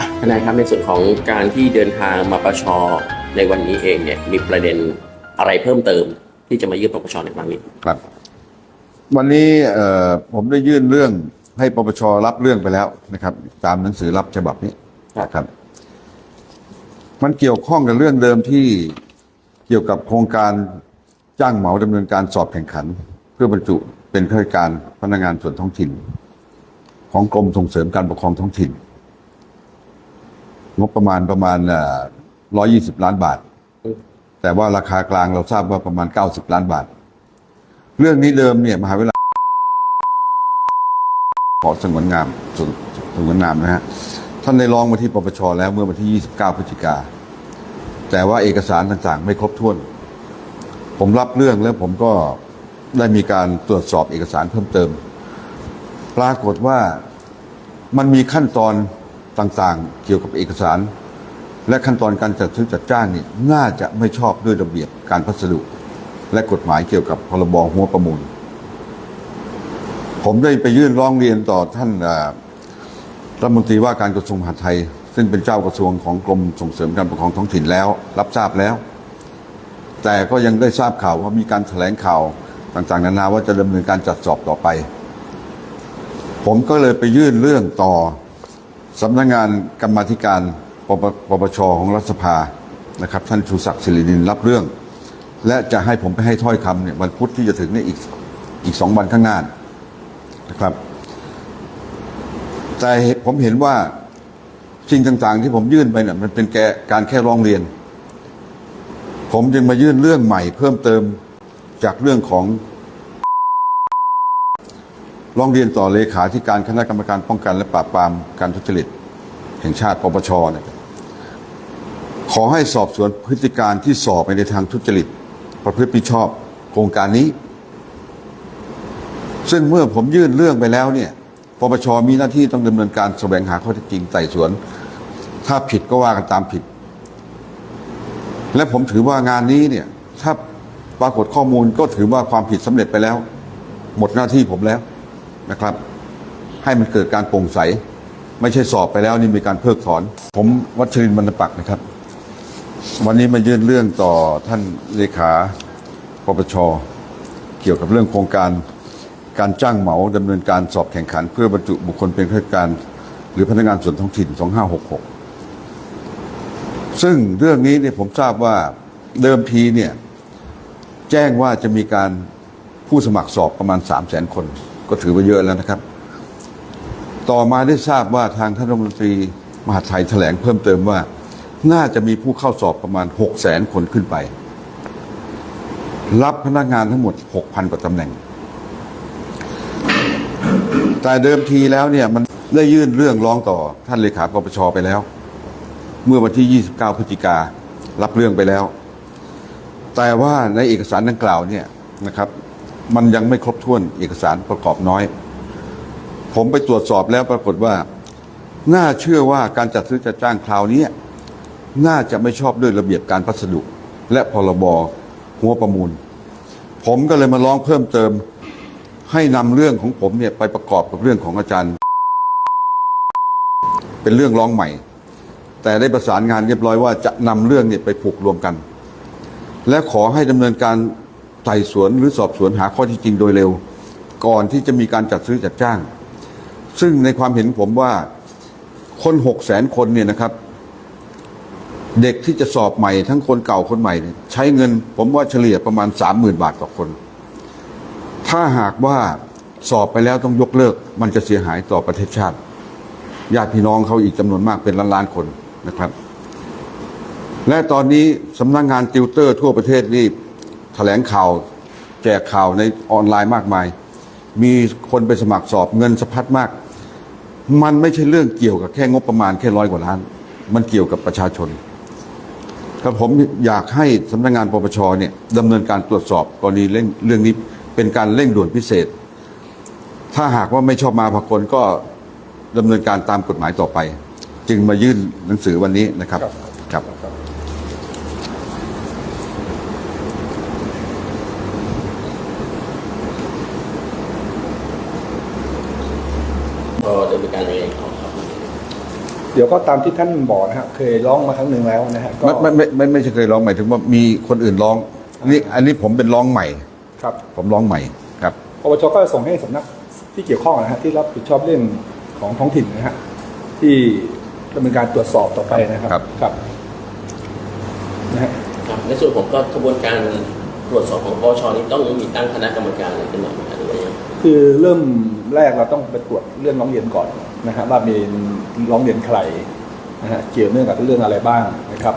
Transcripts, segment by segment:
อะทนายครับในส่วนของการที่เดินทางมาประชอในวันนี้เองเนี่ยมีประเด็นอะไรเพิ่มเติม ที่จะมายื่นปปชในครั้งนี้ครับ วันนี้เอ่อผมได้ยื่นเรื่องให้ปปชรับเรื่องไปแล้วนะครับ ตามหนังสือรับฉบับนี้นะครับ มันเกี่ยวข้องกับเรื่องเดิมที่เกี่ยวกับโครงการจ้างเหมาดำเนินการสอบแข่งขัน เพื่อบรรจุเป็นข้าราชการพนักงานส่วนท้องถิ่น ของกรมส่งเสริมการปกครองท้องถิ่น งบประมาณประมาณร้อยยี่สิบล้านบาท แต่ว่าราคากลางเราทราบว่าประมาณเก้าสิบล้านบาท เรื่องนี้เดิมเนี่ยมหาวิทยาลัยขอสงวนงามสงสงวนนามนะฮะท่านได้ร้องมาที่ปปชแล้วเมื่อวันที่ 29 พฤศจิกา แต่ว่าเอกสารต่างๆ ไม่ครบถ้วน ผมรับเรื่องแล้วผมก็ได้มีการตรวจสอบเอกสารเพิ่มเติม ปรากฏว่ามันมีขั้นตอน ต่างๆ เกี่ยวกับเอกสาร และขั้นตอนการจัดซื้อจัดจ้างนี่น่าจะไม่ชอบด้วยระเบียบการพัสดุ และกฎหมายเกี่ยวกับพรบหัวประมูล ผมได้ไปยื่นร้องเรียนต่อท่านรัฐมนตรีว่าการกระทรวงมหาดไทย ซึ่งเป็นเจ้ากระทรวงของกรมส่งเสริมการปกครองท้องถิ่นแล้ว รับทราบแล้ว แต่ก็ยังได้ทราบข่าวว่ามีการแถลงข่าวต่างๆ นานาว่าจะดำเนินการจัดสอบต่อไป ผมก็เลยไปยื่นเรื่องต่อ สำนักงานกรรมธิการปปปปชของรัฐสภานะครับท่านชูศักดิ์สิรินินรับเรื่อง และจะให้ผมไปให้ถ้อยคำเนี่ยวันพุธที่จะถึงนี่อีกอีกสองวันข้างหน้านะครับ แต่ผมเห็นว่าสิ่งต่างๆ ที่ผมยื่นไปเนี่ยมันเป็นแกการแค่ร้องเรียน ผมจึงมายื่นเรื่องใหม่เพิ่มเติมจากเรื่องของ ร้องเรียนต่อเลขาธิการคณะกรรมการป้องกันและปราบปรามการทุจริต แห่งชาติปปชเนี่ยขอให้สอบสวนพฤติการที่สอบไปในทางทุจริต ประพฤติผิดชอบโครงการนี้ ซึ่งเมื่อผมยื่นเรื่องไปแล้วเนี่ยปปชมีหน้าที่ต้องดำเนินการแสวงหาข้อเท็จจริงไต่สวน ถ้าผิดก็ว่ากันตามผิด และผมถือว่างานนี้เนี่ยถ้าปรากฏข้อมูลก็ถือว่าความผิดสำเร็จไปแล้ว หมดหน้าที่ผมแล้ว นะครับ ให้มันเกิดการโปร่งใส ไม่ใช่สอบไปแล้วนี่มีการเพิกถอน ผมวัชรินทร์บรรณปักนะครับ วันนี้มายื่นเรื่องต่อท่านเลขาปปชเกี่ยวกับเรื่องโครงการการจ้างเหมาดำเนินการสอบแข่งขัน เพื่อบรรจุบุคคลเป็นข้าราชการ หรือพนักงานส่วนท้องถิ่น 2566 ซึ่งเรื่องนี้เนี่ยผมทราบว่าเดิมทีเนี่ยแจ้งว่าจะมีการผู้สมัครสอบประมาณ 3 0 0 0 0 0 คน ก็ถือว่าเยอะแล้วนะครับ ต่อมาได้ทราบว่าทางท่านรัฐมนตรีมหาไทยแถลงเพิ่มเติมว่า น่าจะมีผู้เข้าสอบประมาณ6 0 0 0 0 0คนขึ้นไป รับพนักงานทั้งหมด 6,000กว่าตำแหน่ง แต่เดิมทีแล้วเนี่ยมันได้ยื่นเรื่องร้องต่อท่านเลขาปปชไปแล้ว เมื่อวันที่ 29 พฤศจิการับเรื่องไปแล้ว แต่ว่าในเอกสารดังกล่าวเนี่ยนะครับ มันยังไม่ครบถ้วนเอกสารประกอบน้อย ผมไปตรวจสอบแล้วปรากฏว่า น่าเชื่อว่าการจัดซื้อจัดจ้างคราวนี้น่าจะไม่ชอบด้วยระเบียบการพัสดุ และพรบหัวประมูล ผมก็เลยมาร้องเพิ่มเติม ให้นำเรื่องของผมเนี่ยไปประกอบกับเรื่องของอาจารย์ เป็นเรื่องร้องใหม่ แต่ได้ประสานงานเรียบร้อยว่าจะนำเรื่องเนี่ยไปผูกรวมกัน และขอให้ดำเนินการ ไต่สวนหรือสอบสวนหาข้อที่จริงโดยเร็ว ก่อนที่จะมีการจัดซื้อจัดจ้าง ซึ่งในความเห็นผมว่าคนหกแสนคนเนี่ยนะครับ เด็กที่จะสอบใหม่ทั้งคนเก่าคนใหม่เนี่ยใช้เงิน ผมว่าเฉลี่ยประมาณสามหมื่นบาทต่อคน ถ้าหากว่าสอบไปแล้วต้องยกเลิก มันจะเสียหายต่อประเทศชาติญาติพี่น้องเขาอีกจำนวนมากเป็นล้านล้านๆคนนะครับ และตอนนี้สำนักงงานติวเตอร์ทั่วประเทศนี่ แถลงข่าว แจกข่าวในออนไลน์มากมาย มีคนไปสมัครสอบเงินสะพัดมาก มันไม่ใช่เรื่องเกี่ยวกับแค่งบประมาณแค่ร้อยกว่าล้าน มันเกี่ยวกับประชาชนครับผมอยากให้สำนักงานปปชเนี่ยดำเนินการตรวจสอบกรณีเร่งเรื่องนี้เป็นการเร่งด่วนพิเศษ ถ้าหากว่าไม่ชอบมาพากลก็ดำเนินการตามกฎหมายต่อไป จึงมายื่นหนังสือวันนี้นะครับครับ ก็จะมีการรายงานข่าวครับเดี๋ยวก็ตามที่ท่านบอกนะฮะเคยร้องมาครั้งหนึ่งแล้วนะฮะก็ไม่ไม่ไม่ไม่ไม่ใช่เคยร้องหมายถึงว่ามีคนอื่นร้องนี่อันนี้ผมเป็นร้องใหม่ ครับผมร้องใหม่ครับปปชก็ส่งให้สำนักที่เกี่ยวข้องนะฮะที่รับผิดชอบเรื่องของท้องถิ่นนะฮะที่ดำเนินการตรวจสอบต่อไปนะครับครับ ครับนะฮะครับในส่วนของกระบวนการตรวจสอบของปปชนี่ต้องมีตั้งคณะกรรมการอะไรขึ้นมาไหมครับหรือว่ายังไง คือเริ่มแรกเราต้องไปตรวจเรื่องร้องเรียนก่อนนะฮะว่ามีร้องเรียนใครนะฮะเกี่ยวเนื่องกับเรื่องอะไรบ้างนะครับ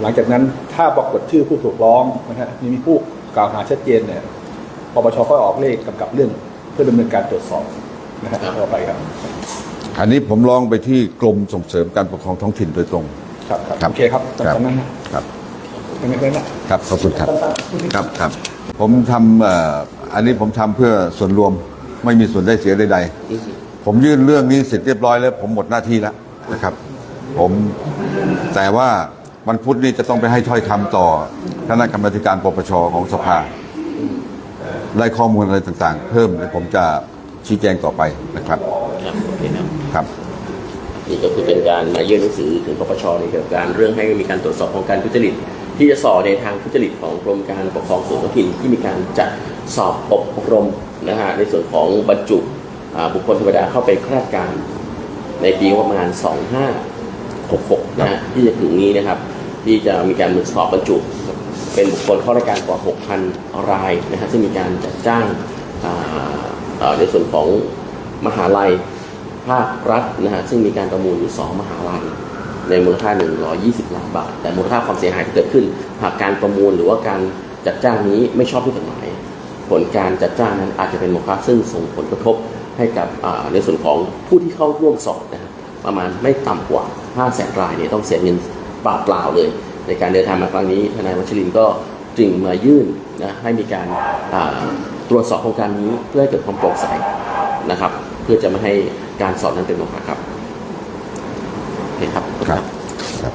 หลังจากนั้นถ้าปรากฏชื่อผู้ถูกร้องนะฮะมีผู้กล่าวหาชัดเจนเนี่ยปปชก็ออกเลขกำกับเรื่องเพื่อดำเนินการตรวจสอบนะฮะต่อไปครับ อันนี้ผมร้องไปที่กรมส่งเสริมการปกครองท้องถิ่นโดยตรง ครับครับครับโอเคครับตามนั้นนะครับเป็นไงเป็นไงครับขอบคุณครับครับครับ ผมทำเอ่ออันนี้ผมทำเพื่อส่วนรวมไม่มีส่วนได้เสียใดๆ ผมยื่นเรื่องนี้เสร็จเรียบร้อยแล้ว ผมหมดหน้าที่แล้วนะครับ ผมแต่ว่าวันพุธนี้จะต้องไปให้ถ้อยคำต่อคณะกรรมาธิการปปชของสภา ได้ข้อมูลอะไรต่างๆ เพิ่มเดี๋ยวผมจะชี้แจงต่อไปนะครับครับโอเคครับครับนี่ก็คือเป็นการมายื่นหนังสือถึงปปชในเกี่ยวกับการเรื่องให้มีการตรวจสอบของการทุจริต ที่จะสอบในทางทุจริตของกรมการปกครองส่วนท้องถิ่นที่มีการจัด สอบอบรมนะฮะในส่วนของบรรจุบุคคลธรรมดาเข้าไปข้าราชการ ในปีประมาณ 2566นะฮะที่จะถึงนี้นะครับ ที่จะมีการสอบบรรจุ เป็นบุคคลเข้าราชการกว่า 6,000 รายนะฮะซึ่งมีการจัดจ้างในส่วนของมหาลัยภาครัฐนะฮะซึ่งมีการประมูลอยู่ 2 มหาลัยในมูลค่า 120 ล้านบาทแต่มูลค่าความเสียหายที่เกิดขึ้น หากการประมูลหรือว่าการจัดจ้างนี้ไม่ชอบด้วยกฎหมาย ผลการจัดจ้างนั้นอาจจะเป็นโมฆะซึ่งส่งผลกระทบให้กับในส่วนของผู้ที่เข้าร่วมสอบนะครับประมาณไม่ต่ำกว่า5แสนรายเนี่ยต้องเสียเงินเปล่าๆเลย ในการเดินทางมาครั้งนี้ทนายวัชรินทร์ก็จึงมายื่นนะให้มีการตรวจสอบโครงการนี้เพื่อให้เกิดความโปร่งใสนะครับ เพื่อจะไม่ให้การสอบนั้นเป็นโมฆะครับเคครับครับครับ